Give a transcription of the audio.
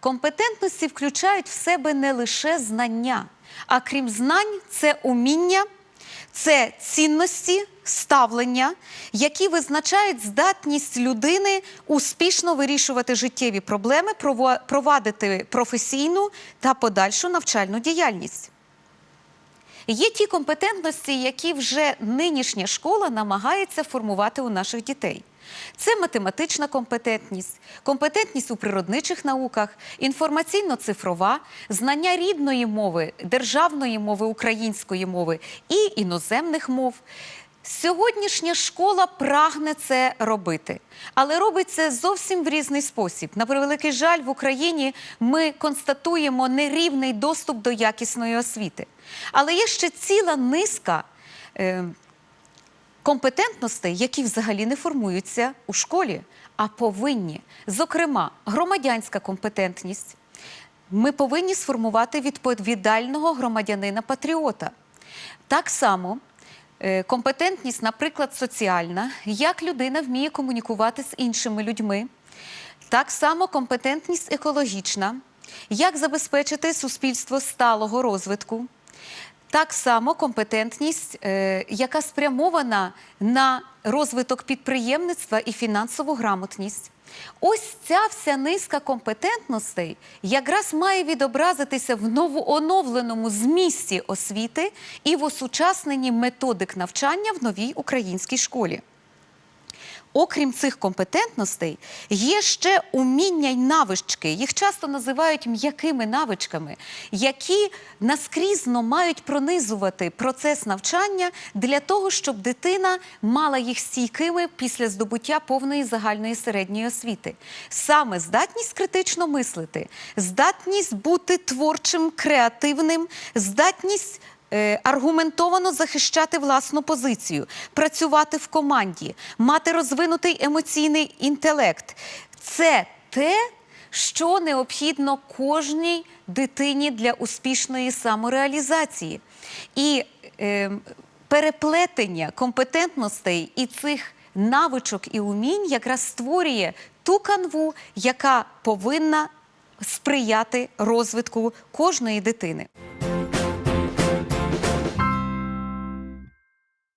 Компетентності включають в себе не лише знання, а крім знань, це уміння, це цінності, ставлення, які визначають здатність людини успішно вирішувати життєві проблеми, провадити професійну та подальшу навчальну діяльність. Є ті компетентності, які вже нинішня школа намагається формувати у наших дітей. Це математична компетентність, компетентність у природничих науках, інформаційно-цифрова, знання рідної мови, державної мови, української мови і іноземних мов. Сьогоднішня школа прагне це робити, але робить це зовсім в різний спосіб. На превеликий жаль, в Україні ми констатуємо нерівний доступ до якісної освіти. Але є ще ціла низка е, компетентностей, які взагалі не формуються у школі, а повинні. Зокрема, громадянська компетентність. Ми повинні сформувати відповідального громадянина-патріота. Так само компетентність, наприклад, соціальна, як людина вміє комунікувати з іншими людьми. Так само компетентність екологічна, як забезпечити суспільство сталого розвитку. Так само компетентність, е, яка спрямована на розвиток підприємництва і фінансову грамотність. Ось ця вся низка компетентностей якраз має відобразитися в новооновленому змісті освіти і в осучасненні методик навчання в новій українській школі. Окрім цих компетентностей, є ще уміння й навички. Їх часто називають м'якими навичками, які наскрізно мають пронизувати процес навчання для того, щоб дитина мала їх стійкими після здобуття повної загальної середньої освіти. Саме здатність критично мислити, здатність бути творчим, креативним, здатність аргументовано захищати власну позицію, працювати в команді, мати розвинутий емоційний інтелект. Це те, що необхідно кожній дитині для успішної самореалізації. І е, переплетення компетентностей і цих навичок і умінь якраз створює ту канву, яка повинна сприяти розвитку кожної дитини.